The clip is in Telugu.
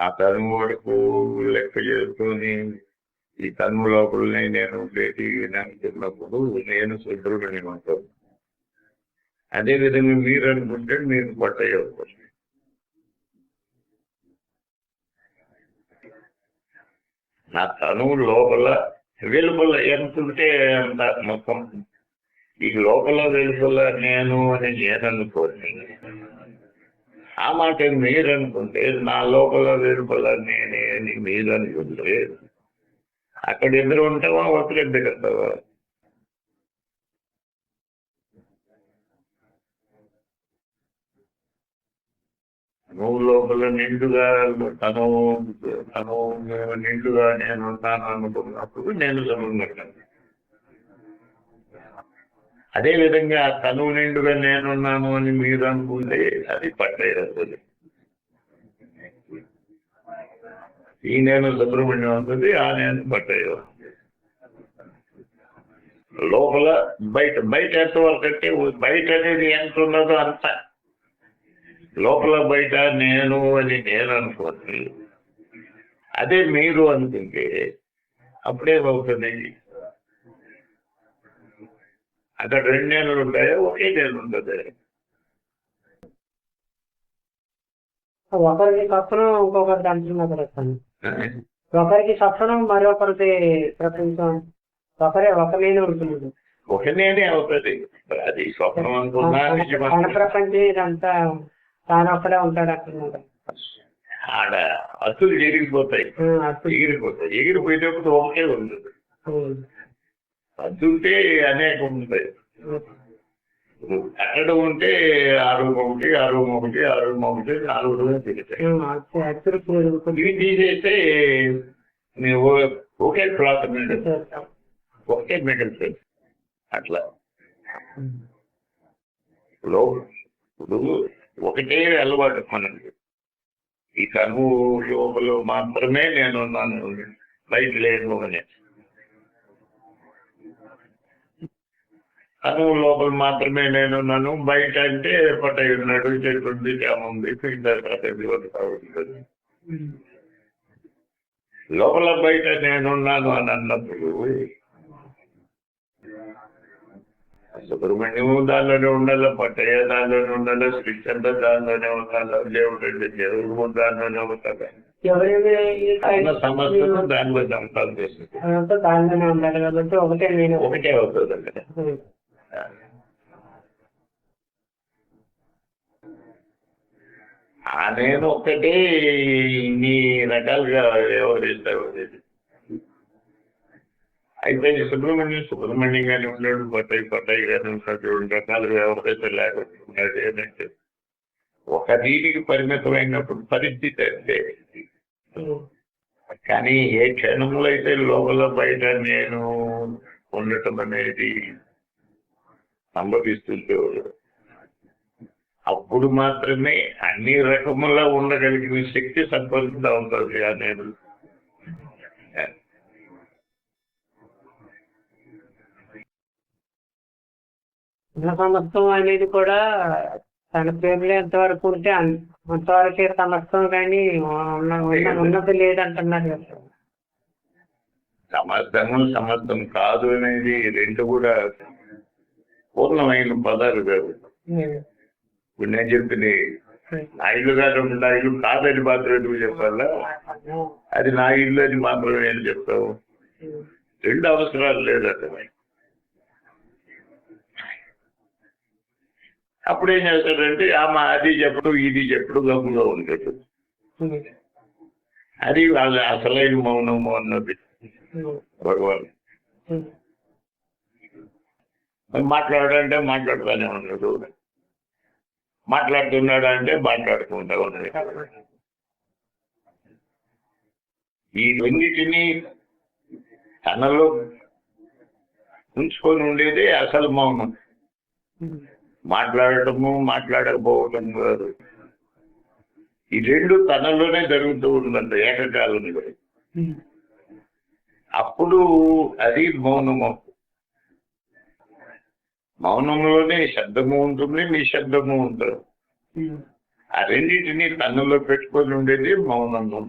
ఆ తనువు వరకు లెక్క చేసుకుని ఈ తనువు లోపలనే నేను ఉండేది అనుకున్నప్పుడు నేను సుబ్రహ్మణ్యం ఉంటాను అదే విధంగా మీరు అనుకుంటే మీరు పట్టయ్య నా తనువు లోపల వెలుపల ఎంత ఉంటే అంత మొత్తం ఈ లోపల వెలుపల నేను అని నేను అనుకోని ఆ మాట మీరు అనుకుంటే నా లోపల వెలుపల నేనే అని మీరు అనుకుంటే అక్కడ ఇద్దరు ఉంటావా ఒకరిద్దరు ఉంటావా నువ్వు లోపల నిండుగా తను తను నిండుగా నేను ఉంటాను అనుకున్నప్పుడు నేను చదువుకుంటాను విధంగా తను నిండుగా నేనున్నాను అని మీరు అనుకుంటే అది పట్టేది ఈ నేను సుబ్రహ్మణ్యం ఉంటుంది ఆ నేను పట్టయ్య లోపల బయట బయట ఎంతవరకు అంటే బయట అనేది ఎంత ఉన్నదో అంత. లోపల బయట నేను అని నేను అనుకోవచ్చు అదే మీరు అనుకుంటే అప్పుడేమవుతుంది అక్కడ రెండు నెలలు ఉంటాయా ఒకే నెల ఉంటుంది ఒకరికి స్వప్నం ఇంకొకరికి సార్. ఒకరికి స్వప్నం మరొకరికి ప్రపంచం ఒకరే ఒకరినే ఉంటుంది ఒక నేనే అవుతుంది. అది స్వప్నం అనుకున్నా. ప్రపంచం ఇదంతా తాను ఒక్కడే ఉంటాడు అంటున్నాడు ఆడ అతులు ఎగిరిపోతాయి. ఎగిరిపోతాయి. ఎగిరిపోయేటప్పుడు ఒకటే ఉంటుంది ఉమ్, అతుంటే అనేక ఉంటాయి. అక్కడ ఉంటే ఆరు ఒకటి ఆరు ఒకటి ఆరు ఒకటి నాలుగు తిరుగుతాయి. పెరుగుతుంది. ఇవి తీసేస్తే ఒకే క్లాత్ మీద. ఒకే మిగులుతుంది అట్లా. ఉమ్, లో ఇప్పుడు ఒకటే అలవాటు మనకి. ఈ కనువు లోపల మాత్రమే నేను ఉన్నాను. బయట లేను అని. కనువు లోపల మాత్రమే నేను ఉన్నాను. బయట అంటే ఉన్నాడు. చెట్టుంది ఉంది. ఫిల్టర్ ఉంటుంది. ఉమ్, లోపల బయట నేనున్నాను అని అన్నప్పుడు సుబ్రహ్మణ్యము దానిలోనే ఉండాలి? పట్టయ్య దానిలోనే ఉండాలి? శ్రీచంద్ర దానిలోనే ఉండాలి? దేవుడు అంటే దేవుడు దానిలోనే ఉండాలి? సమస్యను అదంతా దానిలోనే ఉండాలి కాబట్టి ఒకటే అవుతుంది నేను ఒక్కటి ఇన్ని రకాలుగా వ్యవహరిస్తావు అయితే సుబ్రహ్మణ్యం సుబ్రహ్మణ్యం గాని ఉన్నాడు పట్టయ్య పట్టయ్య గాని ఉంటాడు రెండు రకాలుగా వ్యవహరిస్తే లేకపోతున్నాడు ఏంటంటే ఒక దీనికి పరిమితమైనప్పుడు పరిస్థితి అంటే కానీ ఏ క్షణంలో అయితే లోపల బయట నేను ఉండటం అనేది సంభవిస్తుందో అప్పుడు మాత్రమే అన్ని రకములా ఉండగలిగిన శక్తి సంపన్నుడు అవుతుంది ఆ నేను. సమస్తం అనేది కూడా తన పేరులో ఎంతవరకు ఉంటే అంతవరకే సమస్తం కానీ ఉన్న ఉన్న- ఉన్నది లేదంటున్నారు కదా. సమర్థము సమర్థం కాదు అనేది రెండు కూడా పూర్ణమైన పదాలు కాదు ఇప్పుడు నేను చెప్పింది నా ఇల్లు కాదు నా ఇల్లు కాదని మాత్రం ఎందుకు చెప్పాలా? అది నా ఇల్లు అని మాత్రమే ఏం చెప్తావు? రెండు అవసరాలు లేదు అతను అప్పుడు ఏం చేస్తాడంటే ఆమె అది చెప్పడు ఇది చెప్పడు గమ్ముగా ఉంటాడు. అది వాళ్ళ అసలైన మౌనము అన్నది భగవాన్. మాట్లాడాలంటే మాట్లాడుతూనే ఉన్నాడు. మాట్లాడుతున్నాడు అంటే మాట్లాడుకుంటా ఉన్నాడు. ఈ రెండింటినీ తనలో ఉంచుకొని ఉండేదే అసలు మౌనం. మాట్లాడటము మాట్లాడకపోవటం కాదు. ఈ రెండు తనలోనే జరుగుతూ ఉందంట ఏకకాలంలో. అప్పుడు అది మౌనము. మౌనంలోనే శబ్దము ఉంటుంది నిశ్శబ్దము ఉంటుంది ఉమ్, ఆ రెండింటిని తనలో పెట్టుకొని ఉండేది మౌనం ఓ